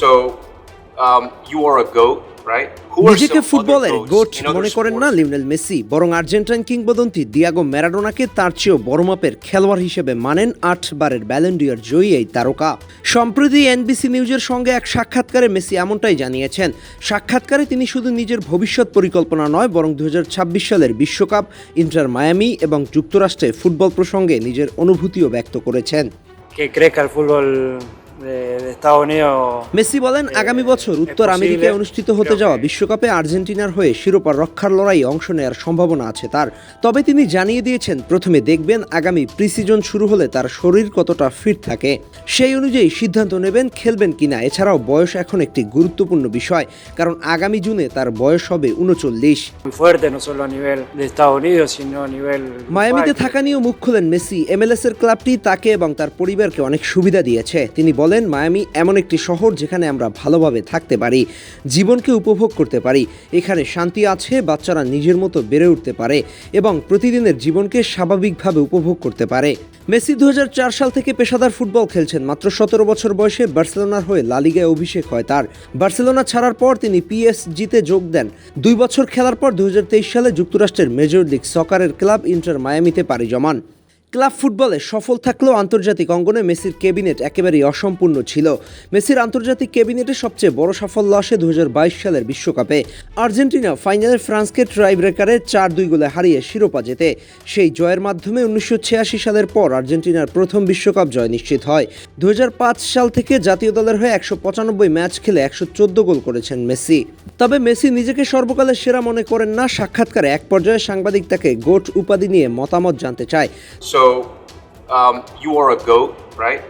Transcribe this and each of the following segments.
So, um, you are a goat, right? Who are নিজেকে ফুটবলের GOAT মনে করেন না? লিওনেল মেসি বরং আর্জেন্টাইন কিংবদন্তি দিয়াগো ম্যারাডোনাকে তার চেয়েও বড় মাপের খেলোয়াড় হিসেবে মানেন আট বারের ব্যালেন্ডিয়ার জয়ী এই তারকা সম্প্রতি এনবিসি নিউজের সঙ্গে এক সাক্ষাৎকারে মেসি এমনটাই জানিয়েছেন সাক্ষাৎকারে তিনি শুধু নিজের ভবিষ্যৎ পরিকল্পনা নয় বরং দু হাজার ছাব্বিশ সালের বিশ্বকাপ ইন্টার মায়ামি এবং যুক্তরাষ্ট্রে ফুটবল প্রসঙ্গে নিজের অনুভূতিও ব্যক্ত করেছেন মেসি বলেন আগামী বছর উত্তর আমেরিকায় অনুষ্ঠিত হতে যাওয়া বিশ্বকাপে আর্জেন্টিনার হয়ে শিরোপা রক্ষার লড়াই অংশ নেওয়ার সম্ভাবনা আছে তার। তবে তিনি জানিয়ে দিয়েছেন প্রথমে দেখবেন আগামী প্রিসিজন শুরু হলে তার শরীর কতটা ফিট থাকে। সেই অনুযায়ী সিদ্ধান্ত নেবেন খেলবেন কিনা এছাড়াও বয়স এখন একটি গুরুত্বপূর্ণ বিষয় কারণ আগামী জুনে তার বয়স হবে উনচল্লিশ. মায়ামিতে থাকা নিয়েও মুখ খোলেন মেসি। এমএলএস এর ক্লাবটি তাকে এবং তার পরিবারকে অনেক সুবিধা দিয়েছে। তিনি বলেন মায়ামি এমন একটি শহর যেখানে আমরা ভালোভাবে থাকতে পারি, জীবনকে উপভোগ করতে পারি, এখানে শান্তি আছে, বাচ্চারা নিজের মতো বেড়ে উঠতে পারে এবং প্রতিদিনের জীবনকে স্বাভাবিকভাবে উপভোগ করতে পারে। মেসি দুহাজার চার সাল থেকে পেশাদার ফুটবল খেলছেন, মাত্র সতেরো বছর বয়সে বার্সেলোনার হয়ে লালিগায় অভিষেক হয় তার। বার্সেলোনা ছাড়ার পর তিনি পিএসজিতে যোগ দেন। দুই বছর খেলার পর দু হাজার তেইশ সালে যুক্তরাষ্ট্রের মেজর লিগ সকারের ক্লাব ইন্টার মায়ামিতে পাড়ি জমান। ক্লাব ফুটবলে সফল থাকলেও আন্তর্জাতিক অঙ্গনে মেসির ক্যাবিনেট একেবারেই অসম্পূর্ণ ছিল। মেসির আন্তর্জাতিক ক্যাবিনেটে সবচেয়ে বড় সাফল্য আসে দু হাজার বাইশ সালের বিশ্বকাপে। আর্জেন্টিনা ফাইনালে ফ্রান্সকে ট্রাই ব্রেকারে চার দুই গোলে হারিয়ে শিরোপা জেতে। সেই জয়ের মাধ্যমে উনিশশো সালের পর আর্জেন্টিনার প্রথম বিশ্বকাপ জয় নিশ্চিত হয়। দুই হাজার পাঁচ সাল থেকে জাতীয় দলের হয়ে একশো পঁচানব্বই ম্যাচ খেলে একশো চোদ্দ গোল করেছেন মেসি। তবে মেসি নিজেকে সর্বকালের সেরা মনে করেন না, সাক্ষাৎকারে এক পর্যায়ে সাংবাদিক তাকে গোট উপাধি নিয়ে মতামত জানতে চায়। So, um, you are a goat, right?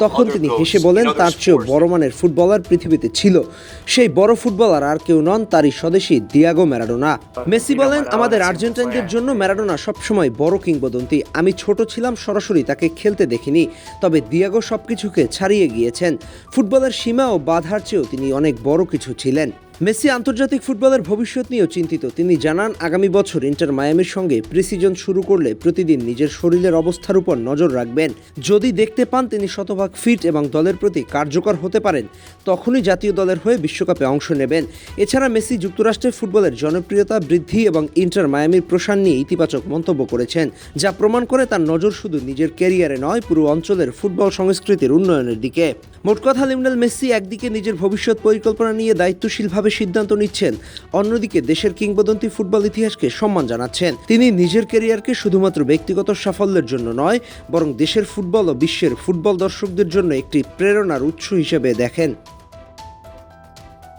তখন তিনি হেসে বলেন তার চেয়েও? বড় মানের ফুটবলার পৃথিবীতে ছিল। সেই বড় ফুটবলার আর কেউ নন তারই স্বদেশী দিয়াগো ম্যারাডোনা মেসি বলেন আমাদের আর্জেন্টাইনদের জন্য ম্যারাডোনা সবসময় বড় কিংবদন্তি। আমি ছোট ছিলাম সরাসরি তাকে খেলতে দেখিনি। তবে দিয়াগো সবকিছুকে ছাড়িয়ে গিয়েছেন। ফুটবলের সীমা ও বাধার চেয়েও তিনি অনেক বড় কিছু ছিলেন। মেসি আন্তর্জাতিক ফুটবলের ভবিষ্যৎ নিয়েও চিন্তিত। তিনি জানান, আগামী বছর ইন্টার মায়ামির সঙ্গে প্রিসিজন শুরু করলে প্রতিদিন নিজের শরীরের অবস্থার উপর নজর রাখবেন। যদি দেখতে পান তিনি শতভাগ ফিট এবং দলের প্রতি কার্যকর হতে পারেন, তখনই জাতীয় দলের হয়ে বিশ্বকাপে অংশ নেবেন। এছাড়া মেসি যুক্তরাষ্ট্রের ফুটবলের জনপ্রিয়তা বৃদ্ধি এবং ইন্টার মায়ামির প্রসার নিয়ে ইতিবাচক মন্তব্য করেছেন, যা প্রমাণ করে তার নজর শুধু নিজের ক্যারিয়ারে নয়, পুরো অঞ্চলের ফুটবল সংস্কৃতির উন্নয়নের দিকে। মোট কথা, লিওনেল মেসি একদিকে নিজের ভবিষ্যৎ পরিকল্পনা নিয়ে দায়িত্বশীলভাবে সিদ্ধান্ত নিচ্ছেন? অন্যদিকে দেশের কিংবদন্তি ফুটবল ইতিহাসকে সম্মান জানাচ্ছেন। তিনি নিজের ক্যারিয়ারকে শুধুমাত্র ব্যক্তিগত সাফল্যের জন্য নয়, বরং দেশের ফুটবল ও বিশ্বের ফুটবল দর্শকদের জন্য একটি প্রেরণার উৎস হিসেবে দেখেন।